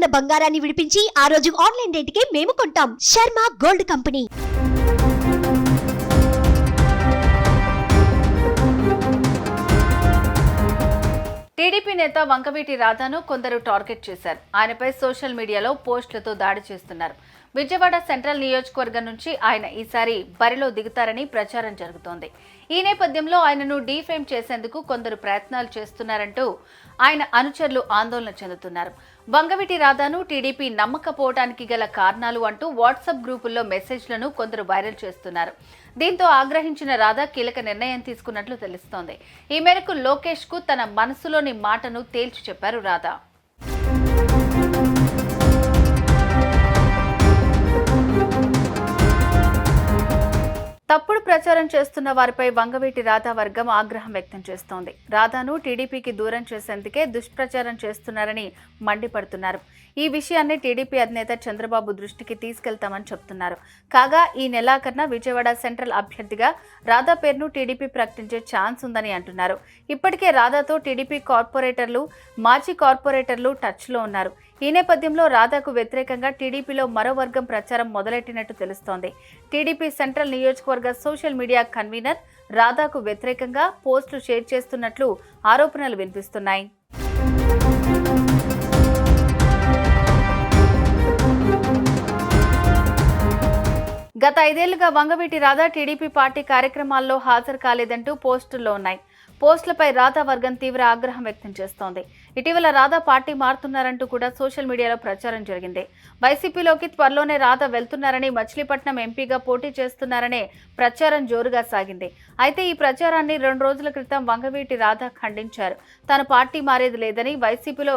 ఉన్న బంగారాన్ని విడిపించి ఆ రోజు ఆన్లైన్ రేటుకే మేము కొంటాం. Sharma gold company. టీడీపీ నేత వంకవీటి రాధాను కొందరు టార్గెట్ చేశారు. ఆయనపై సోషల్ మీడియాలో పోస్టులతో దాడి చేస్తున్నారు. విజయవాడ సెంట్రల్ నియోజకవర్గం నుంచి ఆయన ఈసారి బరిలో దిగుతారని ప్రచారం జరుగుతోంది. ఈ నేపథ్యంలో ఆయనను డీఫేమ్ చేసేందుకు కొందరు ప్రయత్నాలు చేస్తున్నారంటూ ఆయన అనుచరులు ఆందోళన చెందుతున్నారు. వంగవీటి రాధాను టీడీపీ నమ్మకపోవడానికి గల కారణాలు అంటూ వాట్సాప్ గ్రూపుల్లో మెసేజ్లను కొందరు వైరల్ చేస్తున్నారు. దీంతో ఆగ్రహించిన రాధా కీలక నిర్ణయం తీసుకున్నట్లు తెలుస్తోంది. ఈ మేరకు లోకేష్కు తన మనసులోని మాటను తేల్చి చెప్పారు రాధా. దుష్ప్రచారం ప్రచారం చేస్తున్న వారిపై వంగవీటి రాధా వర్గం ఆగ్రహం వ్యక్తం చేస్తోంది. రాధాను టీడీపీకి దూరం చేసేందుకే దుష్ప్రచారం చేస్తున్నారని మండిపడుతున్నారు. ఈ విషయాన్ని టీడీపీ అధినేత చంద్రబాబు దృష్టికి తీసుకెళ్తామని చెప్తున్నారు. కాగా ఈ నెలాఖరున విజయవాడ సెంట్రల్ అభ్యర్థిగా రాధా పేరును టీడీపీ ప్రకటించే ఛాన్స్ ఉందని అంటున్నారు. ఇప్పటికే రాధాతో టీడీపీ కార్పొరేటర్లు మాజీ కార్పొరేటర్లు టచ్లో ఉన్నారు. ఈ నేపథ్యంలో రాధాకు వ్యతిరేకంగా టీడీపీలో మరో వర్గం ప్రచారం మొదలెట్టినట్టు తెలుస్తోంది. టీడీపీ సెంట్రల్ నియోజకవర్గ సోషల్ మీడియా కన్వీనర్ రాధాకు వ్యతిరేకంగా పోస్టులు షేర్ చేస్తున్నట్లు ఆరోపణలు వినిపిస్తున్నాయి. గత ఐదేళ్ళుగా వంగవీటి రాధా టీడీపీ పార్టీ కార్యక్రమాల్లో హాజరు కాలేదంటూ పోస్టుల్లో ఉన్నాయి. పోస్టులపై రాధా వర్గం తీవ్ర ఆగ్రహం వ్యక్తం చేస్తోంది. ఇటీవల రాధా పార్టీ మారుతున్నారంటూ కూడా సోషల్ మీడియాలో ప్రచారం జరిగింది. వైసీపీలోకి త్వరలోనే రాధా వెళ్తున్నారని మచిలీపట్నం ఎంపీగా పోటీ చేస్తున్నారనే ప్రచారం జోరుగా సాగింది. అయితే ఈ ప్రచారాన్ని రెండు రోజుల క్రితం వంగవీటి రాధా ఖండించారు. తన పార్టీ మారేది లేదని వైసీపీలో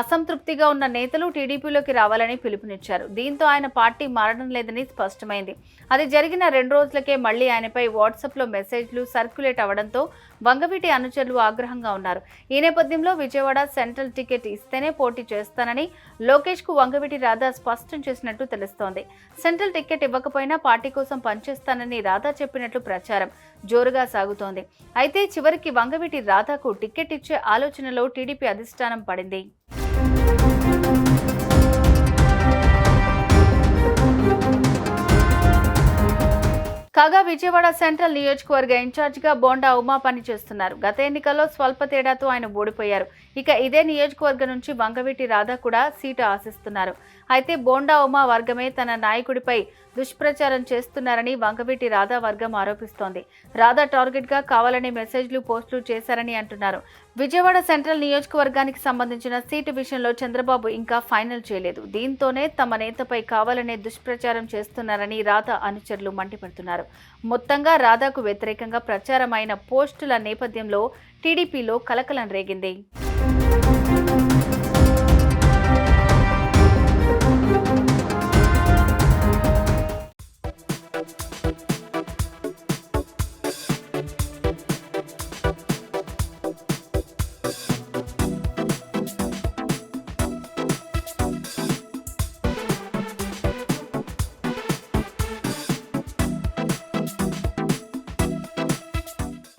అసంతృప్తిగా ఉన్న నేతలు టీడీపీలోకి రావాలని పిలుపునిచ్చారు. దీంతో ఆయన పార్టీ మారడం లేదని స్పష్టమైంది. అది జరిగిన రెండు రోజులకే మళ్ళీ ఆయనపై వాట్సాప్లో మెసేజ్లు సర్క్యులేట్ అవడంతో వంగవీటి అనుచరులు ఆగ్రహంగా ఉన్నారు. ఈ నేపథ్యంలో విజయవాడ సెంట్రల్ టికెట్ ఇస్తేనే పోటీ చేస్తానని లోకేష్కు వంగవీటి రాధా స్పష్టం చేసినట్టు తెలుస్తోంది. సెంట్రల్ టికెట్ ఇవ్వకపోయినా పార్టీ కోసం పనిచేస్తానని రాధా చెప్పినట్లు ప్రచారం జోరుగా సాగుతోంది. అయితే చివరికి వంగవీటి రాధాకు టికెట్ ఇచ్చే ఆలోచనలో టీడీపీ అధిష్టానం పడింది. కాగా విజయవాడ సెంట్రల్ నియోజకవర్గ ఇన్ఛార్జిగా బోండా ఉమా పనిచేస్తున్నారు. గత ఎన్నికల్లో స్వల్ప తేడాతో ఆయన ఓడిపోయారు. ఇక ఇదే నియోజకవర్గం నుంచి వంగవీటి రాధా కూడా సీటు ఆశిస్తున్నారు. అయితే బోండా ఉమా వర్గమే తన నాయకుడిపై దుష్ప్రచారం చేస్తున్నారని వంగవీటి రాధా వర్గం ఆరోపిస్తోంది. రాధా టార్గెట్గా మెసేజ్లు పోస్టులు చేశారని అంటున్నారు. విజయవాడ సెంట్రల్ నియోజకవర్గానికి సంబంధించిన సీటు విషయంలో చంద్రబాబు ఇంకా ఫైనల్ చేయలేదు. దీంతోనే తమ నేతపై కావాలనే దుష్ప్రచారం చేస్తున్నారని రాధా అనుచరులు మండిపడుతున్నారు. మొత్తంగా రాధాకు వ్యతిరేకంగా ప్రచారమైన పోస్టుల నేపథ్యంలో టీడీపీలో కలకలం రేగింది. Música